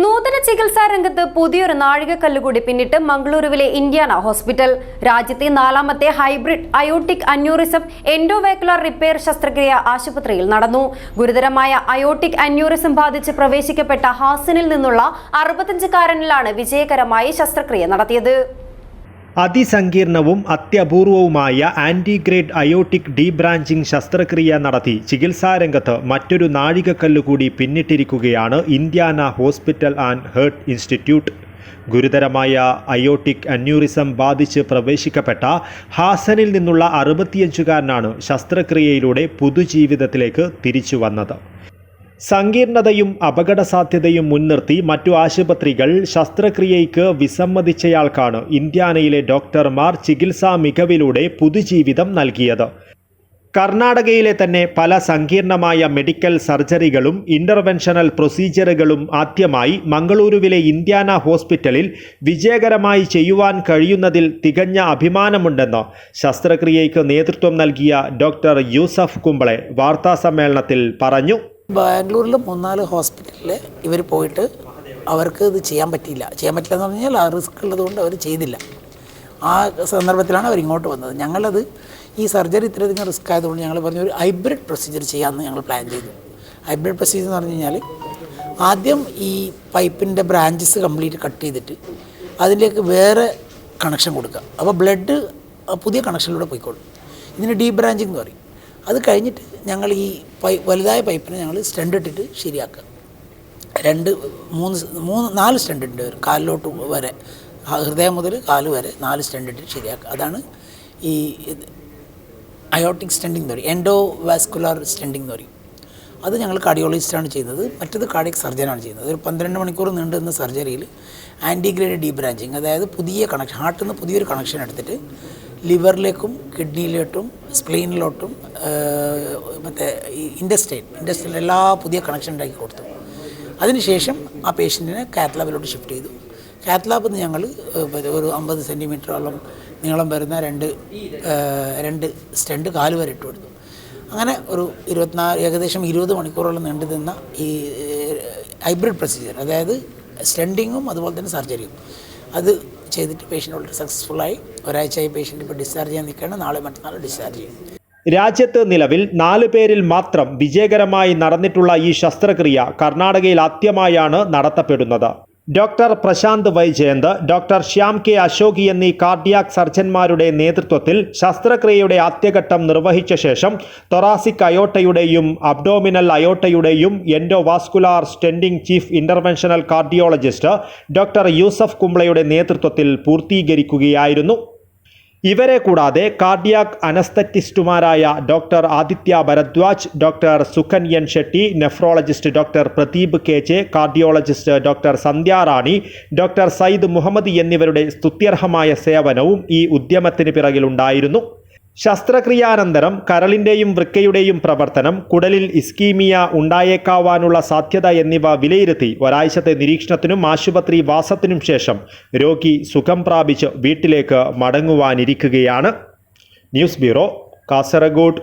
നൂതന ചികിത്സാ രംഗത്ത് പുതിയൊരു നാഴികക്കല്ല് കൂടി പിന്നിട്ട് മംഗളൂരുവിലെ ഇന്ത്യാന ഹോസ്പിറ്റൽ. രാജ്യത്തെ നാലാമത്തെ hybrid aortic aneurysm endovascular repair ശസ്ത്രക്രിയ ആശുപത്രിയിൽ നടന്നു. ഗുരുതരമായ അയോട്ടിക് അന്യൂറിസം ബാധിച്ച് പ്രവേശിക്കപ്പെട്ട ഹാസനിൽ നിന്നുള്ള അറുപത്തഞ്ചുകാരനിലാണ് വിജയകരമായി ശസ്ത്രക്രിയ നടത്തിയത്. അതിസങ്കീർണവും അത്യപൂർവവുമായ ആന്റിഗ്രേഡ് അയോട്ടിക് ഡീബ്രാഞ്ചിംഗ് ശസ്ത്രക്രിയ നടത്തി ചികിത്സാരംഗത്ത് മറ്റൊരു നാഴികക്കല്ലുകൂടി പിന്നിട്ടിരിക്കുകയാണ് Indiana hospital and heart institute. ഗുരുതരമായ അയോട്ടിക് അന്യൂറിസം ബാധിച്ച് പ്രവേശിക്കപ്പെട്ട ഹാസനിൽ നിന്നുള്ള അറുപത്തിയഞ്ചുകാരനാണ് ശസ്ത്രക്രിയയിലൂടെ പുതുജീവിതത്തിലേക്ക് തിരിച്ചു വന്നത്. സങ്കീർണതയും അപകട സാധ്യതയും മുൻനിർത്തി മറ്റു ആശുപത്രികൾ ശസ്ത്രക്രിയയ്ക്ക് വിസമ്മതിച്ചയാൾക്കാണ് ഇന്ത്യാനയിലെ ഡോക്ടർമാർ ചികിത്സാ മികവിലൂടെ പുതുജീവിതം നൽകിയത്. കർണാടകയിലെ തന്നെ പല സങ്കീർണമായ മെഡിക്കൽ സർജറികളും ഇന്റർവെൻഷണൽ പ്രൊസീജിയറുകളും ആദ്യമായി മംഗളൂരുവിലെ ഇന്ത്യാന ഹോസ്പിറ്റലിൽ വിജയകരമായി ചെയ്യുവാൻ കഴിയുന്നതിൽ തികഞ്ഞ അഭിമാനമുണ്ടെന്ന് ശസ്ത്രക്രിയയ്ക്ക് നേതൃത്വം നൽകിയ ഡോക്ടർ യൂസഫ് കുമ്പളെ വാർത്താസമ്മേളനത്തിൽ പറഞ്ഞു. ബാംഗ്ലൂരിൽ മൂന്നാൽ ഹോസ്പിറ്റലിൽ ഇവർ പോയിട്ട് അവർക്ക് ഇത് ചെയ്യാൻ പറ്റിയില്ല. ചെയ്യാൻ പറ്റില്ല എന്ന് പറഞ്ഞാൽ ആ റിസ്ക് ഉള്ളതുകൊണ്ട് അവർ ചെയ്തില്ല. ആ സന്ദർഭത്തിലാണ് അവർ ഇങ്ങോട്ട് വന്നത്. ഞങ്ങളത് ഈ സർജറി ഇത്രയധികം റിസ്ക് ആയതുകൊണ്ട് ഞങ്ങൾ പറഞ്ഞു ഒരു ഹൈബ്രിഡ് പ്രൊസീജിയർ ചെയ്യാമെന്ന് ഞങ്ങൾ പ്ലാൻ ചെയ്തു. ഹൈബ്രിഡ് പ്രൊസീജിയർ എന്ന് പറഞ്ഞു കഴിഞ്ഞാൽ ആദ്യം ഈ പൈപ്പിന്റെ ബ്രാഞ്ചസ് കംപ്ലീറ്റ് കട്ട് ചെയ്തിട്ട് അതിലേക്ക് വേറെ കണക്ഷൻ കൊടുക്കുക. അപ്പോൾ ബ്ലഡ് പുതിയ കണക്ഷനിലൂടെ പോയിക്കോളും. ഇതിന് ഡീപ് ബ്രാഞ്ചിങ് എന്ന് പറയും. അത് കഴിഞ്ഞിട്ട് ഞങ്ങൾ ഈ പൈ വലുതായ പൈപ്പിനെ ഞങ്ങൾ സ്റ്റണ്ട് ഇട്ടിട്ട് ശരിയാക്കുക. രണ്ട് മൂന്ന് മൂന്ന് നാല് സ്റ്റണ്ട് ഉണ്ട് ഒരു കാലിലോട്ട് വരെ. ഹൃദയം മുതൽ കാൽ വരെ നാല് സ്റ്റണ്ട് ഇട്ടിട്ട് ശരിയാക്കുക. അതാണ് ഈ അയോട്ടിക് സ്റ്റണ്ടിങ് എന്ന് പറയും. എൻഡോ വാസ്കുലാർ സ്റ്റണ്ടിങ് എന്ന് പറയും. അത് ഞങ്ങൾ കാർഡിയോളജിസ്റ്റാണ് ചെയ്യുന്നത്. മറ്റത് കാർഡിയക് സർജനാണ് ചെയ്യുന്നത്. ഒരു പന്ത്രണ്ട് മണിക്കൂർ നീണ്ടു നിന്ന സർജറിയിൽ ആന്റിഗ്രേഡ് ഡീ ബ്രാഞ്ചിങ് അതായത് പുതിയ കണക്ഷൻ ഹാർട്ടിൽ നിന്ന് പുതിയൊരു കണക്ഷൻ എടുത്തിട്ട് ലിവറിലേക്കും കിഡ്നിയിലോട്ടും സ്പ്ലെയിനിലോട്ടും മറ്റേ ഇൻഡസ്റ്റൈൻ ഇൻഡസ്റ്റൈൻ എല്ലാ പുതിയ കണക്ഷൻ ഉണ്ടാക്കി കൊടുത്തു. അതിനുശേഷം ആ പേഷ്യന്റിനെ കാത്ലാബിലോട്ട് ഷിഫ്റ്റ് ചെയ്തു. കാത്ലാബിൽ നിന്ന് ഞങ്ങൾ ഒരു അമ്പത് സെന്റിമീറ്ററോളം നീളം വരുന്ന രണ്ട് രണ്ട് സ്റ്റണ്ട് കാൽ വരെ ഇട്ട് കൊടുത്തു. അങ്ങനെ ഒരു ഇരുപത്തിനാല് ഏകദേശം ഇരുപത് മണിക്കൂറോളം നീണ്ടു നിന്ന ഈ ഹൈബ്രിഡ് പ്രൊസീജിയർ അതായത് സ്റ്റണ്ടിങ്ങും അതുപോലെ തന്നെ സർജറിയും അത് ചെയ്തിട്ട് പേഷ്യന്റ് വളരെ സക്സസ്ഫുള്ളായി ഒരാഴ്ചയായി പേഷ്യന്റ് ഇപ്പോൾ ഡിസ്ചാർജ് ചെയ്യാൻ നിൽക്കുകയാണ്. നാളെ മറ്റന്നാൾ ഡിസ്ചാർജ് ചെയ്യും. രാജ്യത്ത് നിലവിൽ നാല് പേരിൽ മാത്രം വിജയകരമായി നടന്നിട്ടുള്ള ഈ ശസ്ത്രക്രിയ കർണാടകയിൽ ആദ്യമായാണ് നടത്തപ്പെടുന്നത്. Doctor Prashant Vaijayanth doctor Shyam K Ashok എന്നീ കാർഡിയാക് സർജന്മാരുടെ നേതൃത്വത്തിൽ ശസ്ത്രക്രിയയുടെ ആദ്യഘട്ടം നിർവഹിച്ച ശേഷം തൊറാസിക് അയോട്ടയുടെയും abdominal അയോട്ടയുടെയും endovascular stenting chief interventional cardiologist doctor Yusuf കുംബ്ലയുടെ നേതൃത്വത്തിൽ പൂർത്തീകരിക്കുകയായിരുന്നു. ഇവരെ കൂടാതെ cardiac അനസ്തറ്റിസ്റ്റുമാരായ doctor Aditya Bharadwaj doctor Sukanyan Shetty nephrologist doctor Pradeep K J cardiologist doctor Sandhya Rani doctor Syed Muhammad എന്നിവരുടെ സ്തുത്യർഹമായ സേവനവും ഈ ഉദ്യമത്തിന് പിറകിലുണ്ടായിരുന്നു. ശസ്ത്രക്രിയാനന്തരം കരളിന്റെയും വൃക്കയുടെയും പ്രവർത്തനം കുടലിൽ ഇസ്കീമിയ ഉണ്ടായേക്കാവാനുള്ള സാധ്യത എന്നിവ വിലയിരുത്തി ഒരാഴ്ചത്തെ നിരീക്ഷണത്തിനും ആശുപത്രി വാസത്തിനും ശേഷം രോഗി സുഖം പ്രാപിച്ച് വീട്ടിലേക്ക് മടങ്ങുവാനിരിക്കുകയാണ്. News bureau Kasaragod.